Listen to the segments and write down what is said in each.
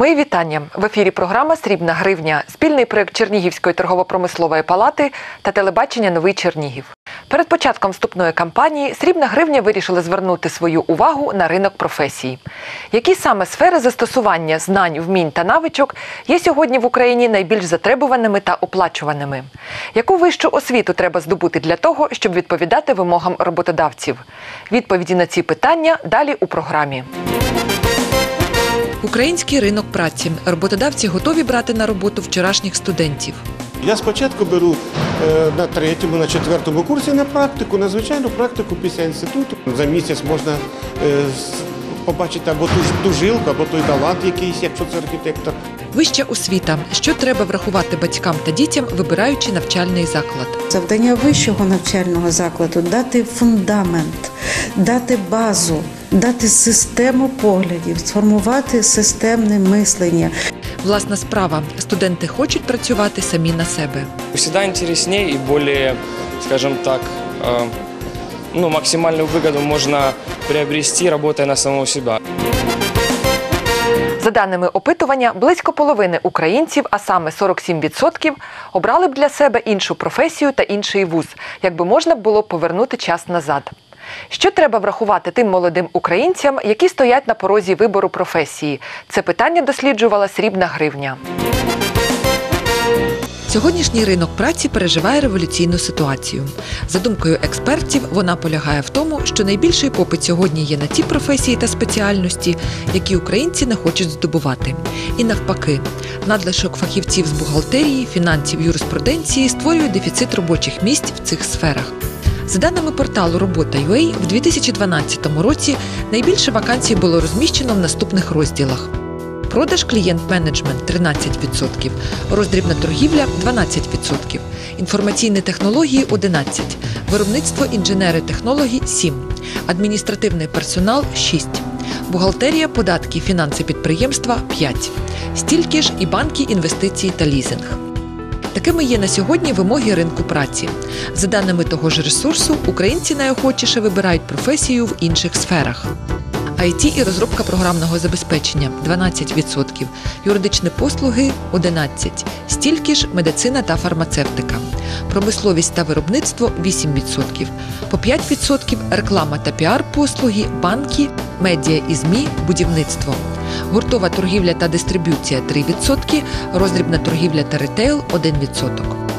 Мої вітання в ефірі. Програма Срібна гривня, спільний проект Чернігівської торгово-промислової палати та телебачення Новий Чернігів. Перед початком вступної кампанії Срібна гривня вирішила звернути свою увагу на ринок професій. Які саме сфери застосування знань, вмінь та навичок є сьогодні в Україні найбільш затребуваними та оплачуваними? Яку вищу освіту треба здобути для того, щоб відповідати вимогам роботодавців? Відповіді на ці питання далі у програмі. Український ринок праці. Роботодавці готові брати на роботу вчорашніх студентів. Я спочатку беру е, на третьому, на четвертому курсі на практику, на звичайну практику після інституту. За місяць можна е, побачити або ту, жилку, або той талант якийсь, якщо це архітектор. Вища освіта. Що треба врахувати батькам та дітям, вибираючи навчальний заклад? Завдання вищого навчального закладу дати фундамент, дати базу, дати систему поглядів, сформувати системне мислення. Власна справа. Студенти хочуть працювати самі на себе. Всегда интереснее и более, скажем так, э, ну, максимальную выгоду можно приобрести, работая на самого себя. За даними опитування, близько половини українців, а саме 47%, обрали б для себе іншу професію та інший вуз, якби можна було повернути час назад. Що треба врахувати тим молодим українцям, які стоять на порозі вибору професії? Це питання досліджувала срібна гривня. Сьогоднішній ринок праці переживає революційну ситуацію. За думкою експертів, вона полягає в тому, що найбільший попит сьогодні є на ті професії та спеціальності, які українці не хочуть здобувати. І навпаки, надлишок фахівців з бухгалтерії, фінансів, юриспруденції створює дефіцит робочих місць в цих сферах. За даними порталу Робота.ua, в 2012 році найбільше вакансій було розміщено в наступних розділах. Продаж клієнт-менеджмент 13%, роздрібна торгівля 12%, інформаційні технології 11%, виробництво інженери технологій 7%, адміністративний персонал 6%, бухгалтерія, податки, фінанси підприємства 5%, стільки ж і банки, інвестиції та лізинг. Такими є на сьогодні вимоги ринку праці. За даними того ж ресурсу, українці найохочіше вибирають професію в інших сферах. IT і розробка програмного забезпечення. 12%, юридичні послуги 11%, стільки ж медицина та фармацевтика, промисловість та виробництво 8%, по 5% реклама та піар-послуги, банки, медіа і ЗМІ, будівництво. Гуртова торгівля та дистриб'юція 3%, роздрібна торгівля та ретейл 1%.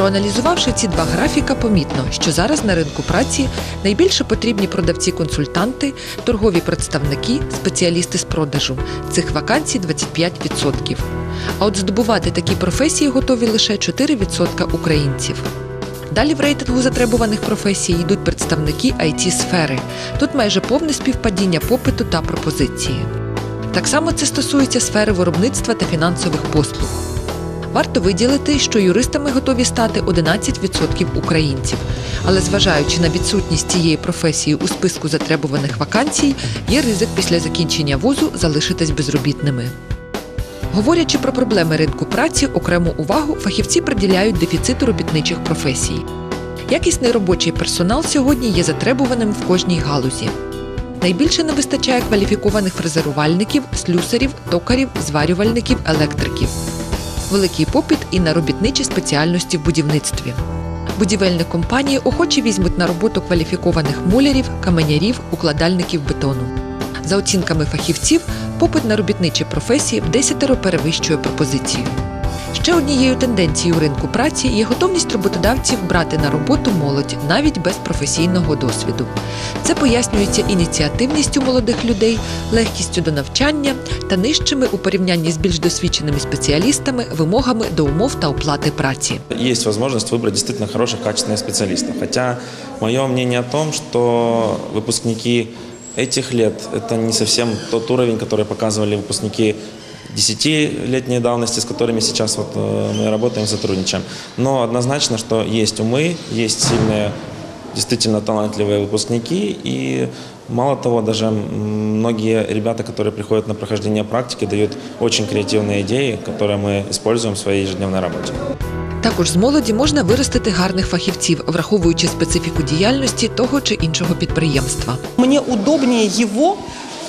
Проаналізувавши ці два графіка, помітно, що зараз на ринку праці найбільше потрібні продавці-консультанти, торгові представники, спеціалісти з продажу. Цих вакансій 25%. А от здобувати такі професії готові лише 4% українців. Далі в рейтингу затребуваних професій йдуть представники it сфери Тут майже повне співпадіння попиту та пропозиції. Так само це стосується сфери виробництва та фінансових послуг. Варто виділити, що юристами готові стати 11% українців. Але зважаючи на відсутність цієї професії у списку затребуваних вакансій, є ризик після закінчення вузу залишитись безробітними. Говорячи про проблеми ринку праці, окрему увагу фахівці приділяють дефіциту робітничих професій. Якісний робочий персонал сьогодні є затребуваним в кожній галузі. Найбільше не вистачає кваліфікованих фрезерувальників, слюсарів, токарів, зварювальників, електриків. Великий попит і на робітничі спеціальності в будівництві. Будівельні компанії охоче візьмуть на роботу кваліфікованих мулярів, каменярів, укладальників бетону. За оцінками фахівців, попит на робітничі професії в десятеро перевищує пропозицію. Ще однією тенденцією ринку праці є готовність роботодавців брати на роботу молодь навіть без професійного досвіду. Це пояснюється ініціативністю молодих людей, легкістю до навчання та нижчими у порівнянні з більш досвідченими спеціалістами вимогами до умов та оплати праці. есть возможность выбрать действительно хороших, качественных специалистов. Хотя мое мнение о том, что выпускники этих лет – это не совсем тот уровень, который показывали выпускники десятилетней давности, с которыми сейчас вот э, мы работаем, сотрудничаем. Но однозначно, что есть умы, есть сильные, действительно талантливые выпускники, и мало того, даже м, многие ребята, которые приходят на прохождение практики, дают очень креативные идеи, которые мы используем в своей ежедневной работе. Також з молоді можна виростити гарних фахівців, враховуючи специфіку діяльності того чи іншого підприємства. Мне удобнее его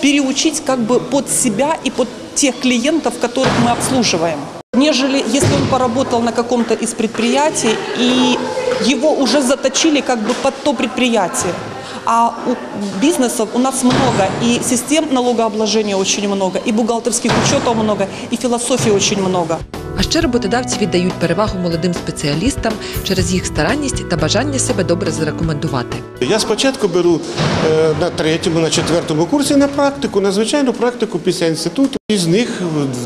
переучить как бы под себя и под тех клиентов, которых мы обслуживаем. Нежели если он поработал на каком-то из предприятий и его уже заточили как бы под то предприятие. А у бизнесов у нас много, и систем налогообложения очень много, и бухгалтерских учетов много, и философии очень много. А ще роботодавці віддають перевагу молодим спеціалістам через їх старанність та бажання себе добре зарекомендувати. Я спочатку беру е, на третьому, на четвертому курсі на практику, на звичайну практику після інституту. Із них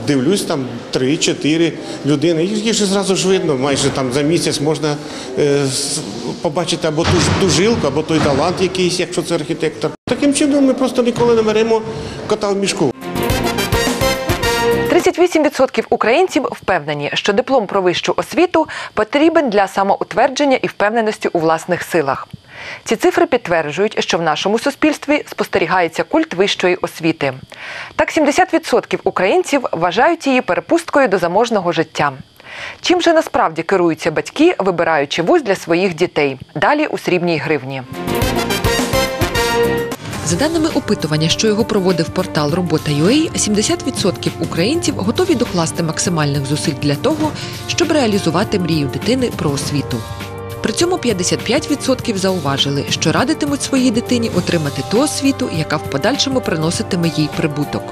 дивлюсь там 3-4 людини. Їх, же зразу ж видно, майже там за місяць можна е, побачити або ту, ж- ту жилку, або той талант якийсь, якщо це архітектор. Таким чином ми просто ніколи не беремо кота в мішку. 38% українців впевнені, що диплом про вищу освіту потрібен для самоутвердження і впевненості у власних силах. Ці цифри підтверджують, що в нашому суспільстві спостерігається культ вищої освіти. Так, 70% українців вважають її перепусткою до заможного життя. Чим же насправді керуються батьки, вибираючи вуз для своїх дітей? Далі у срібній гривні. За даними опитування, що його проводив портал Робота.ua, 70% українців готові докласти максимальних зусиль для того, щоб реалізувати мрію дитини про освіту. При цьому 55% зауважили, що радитимуть своїй дитині отримати ту освіту, яка в подальшому приноситиме їй прибуток.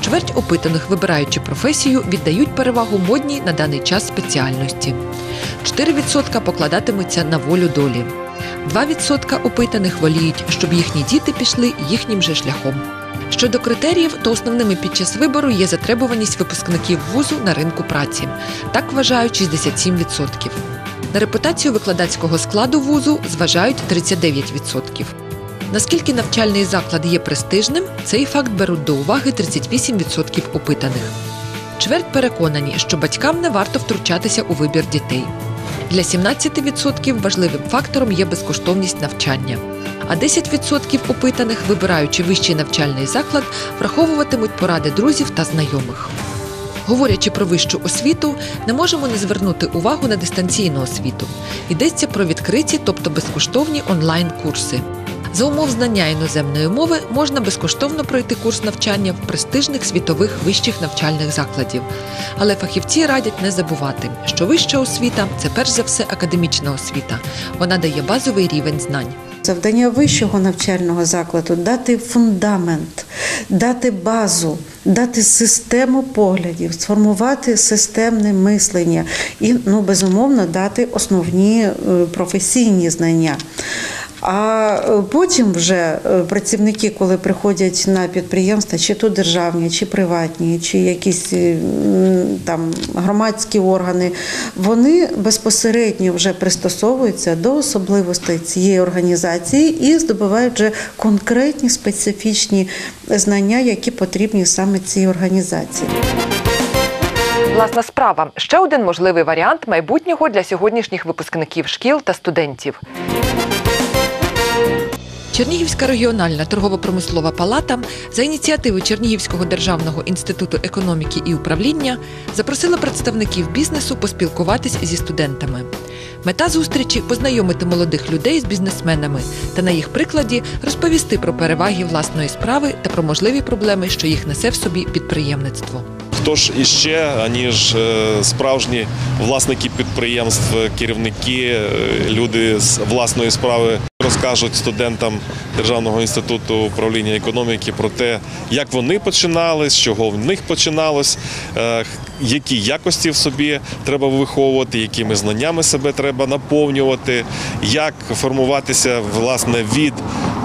Чверть опитаних, вибираючи професію, віддають перевагу модній на даний час спеціальності. 4% покладатимуться на волю долі. 2% опитаних воліють, щоб їхні діти пішли їхнім же шляхом. Щодо критеріїв, то основними під час вибору є затребуваність випускників вузу на ринку праці. Так вважають 67%. На репутацію викладацького складу вузу зважають 39%. Наскільки навчальний заклад є престижним, цей факт беруть до уваги 38% опитаних. Чверть переконані, що батькам не варто втручатися у вибір дітей. Для 17% важливим фактором є безкоштовність навчання. А 10% опитаних, вибираючи вищий навчальний заклад, враховуватимуть поради друзів та знайомих. Говорячи про вищу освіту, не можемо не звернути увагу на дистанційну освіту. Йдеться про відкриті, тобто безкоштовні онлайн-курси. За умов знання іноземної мови можна безкоштовно пройти курс навчання в престижних світових вищих навчальних закладів. Але фахівці радять не забувати, що вища освіта це перш за все академічна освіта. Вона дає базовий рівень знань. Завдання вищого навчального закладу дати фундамент, дати базу, дати систему поглядів, сформувати системне мислення і, ну, безумовно, дати основні е, професійні знання. А е, потім вже е, працівники, коли приходять на підприємства, чи то державні, чи приватні, чи якісь е, там громадські органи, вони безпосередньо вже пристосовуються до особливостей цієї організації і здобувають вже конкретні специфічні знання, які потрібні саме цій організації. Власна справа ще один можливий варіант майбутнього для сьогоднішніх випускників шкіл та студентів. Чернігівська регіональна торгово-промислова палата за ініціативи Чернігівського державного інституту економіки і управління запросила представників бізнесу поспілкуватись зі студентами. Мета зустрічі познайомити молодих людей з бізнесменами та на їх прикладі розповісти про переваги власної справи та про можливі проблеми, що їх несе в собі підприємництво. Хто ж іще, аніж е, справжні власники підприємств, керівники, е, люди з власної справи розкажуть студентам Державного інституту управління економіки про те, як вони починали, з чого в них починалось, е, які якості в собі треба виховувати, якими знаннями себе треба наповнювати, як формуватися власне від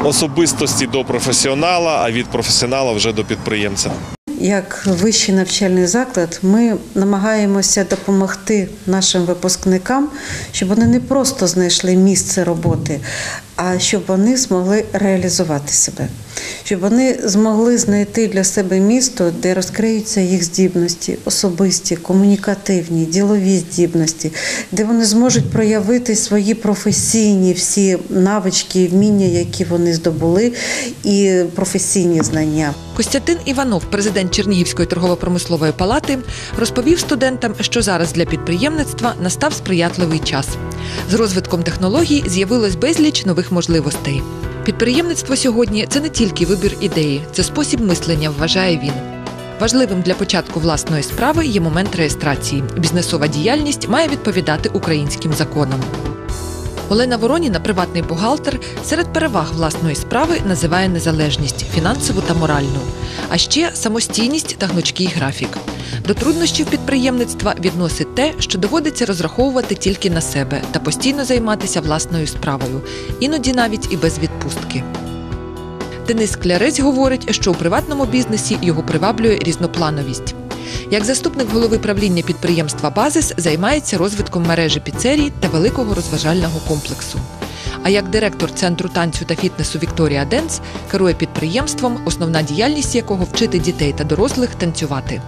особистості до професіонала, а від професіонала вже до підприємця. Як вищий навчальний заклад, ми намагаємося допомогти нашим випускникам, щоб вони не просто знайшли місце роботи, а щоб вони змогли реалізувати себе, щоб вони змогли знайти для себе місто, де розкриються їх здібності, особисті, комунікативні, ділові здібності, де вони зможуть проявити свої професійні всі навички вміння, які вони здобули, і професійні знання. Костянтин Іванов, президент Чернігівської торгово-промислової палати, розповів студентам, що зараз для підприємництва настав сприятливий час. З розвитком технологій з'явилось безліч нових можливостей. Підприємництво сьогодні це не тільки вибір ідеї, це спосіб мислення, вважає він. Важливим для початку власної справи є момент реєстрації. Бізнесова діяльність має відповідати українським законам. Олена Вороніна, приватний бухгалтер, серед переваг власної справи називає незалежність фінансову та моральну, а ще самостійність та гнучкий графік. До труднощів підприємництва відносить те, що доводиться розраховувати тільки на себе та постійно займатися власною справою, іноді навіть і без відпустки. Денис Клярець говорить, що у приватному бізнесі його приваблює різноплановість. Як заступник голови правління підприємства Базис займається розвитком мережі піцерій та великого розважального комплексу. А як директор центру танцю та фітнесу Вікторія Денс керує підприємством, основна діяльність якого вчити дітей та дорослих танцювати.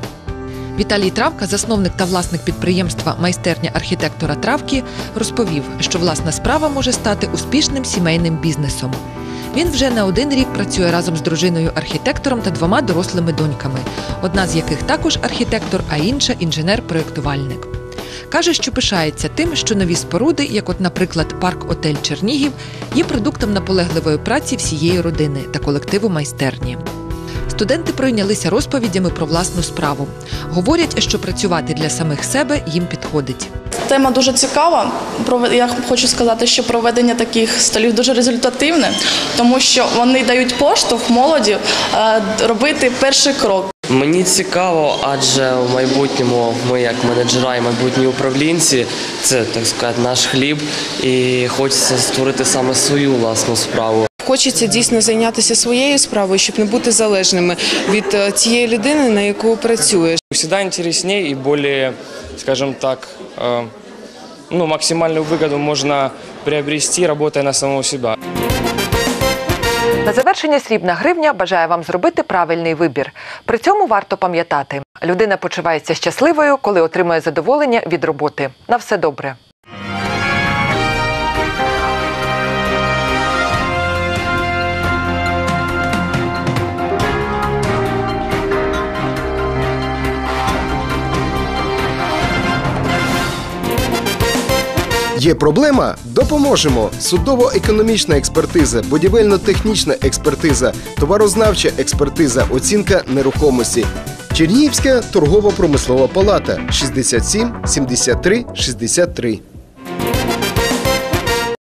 Віталій Травка, засновник та власник підприємства майстерня архітектора Травки, розповів, що власна справа може стати успішним сімейним бізнесом. Він вже не один рік працює разом з дружиною архітектором та двома дорослими доньками, одна з яких також архітектор, а інша інженер-проєктувальник. Каже, що пишається тим, що нові споруди, як, от, наприклад, парк Отель Чернігів, є продуктом наполегливої праці всієї родини та колективу майстерні. Студенти пройнялися розповідями про власну справу. Говорять, що працювати для самих себе їм підходить. Тема дуже цікава. Я хочу сказати, що проведення таких столів дуже результативне, тому що вони дають поштовх молоді е, робити перший крок. Мені цікаво, адже в майбутньому ми, як менеджера і майбутні управлінці, це так сказати наш хліб, і хочеться створити саме свою власну справу. Хочеться дійсно зайнятися своєю справою, щоб не бути залежними від е, тієї людини, на яку працюєш. Всегда интереснее и более, скажем так, э, ну, максимальную выгоду можно приобрести, работая на самого себя. На завершення срібна гривня бажає вам зробити правильний вибір. При цьому варто пам'ятати, людина почувається щасливою, коли отримує задоволення від роботи. На все добре. Є проблема? Допоможемо. Судово-економічна експертиза, будівельно-технічна експертиза, товарознавча експертиза, оцінка нерухомості. Чернігівська торгово-промислова палата 67 73 63.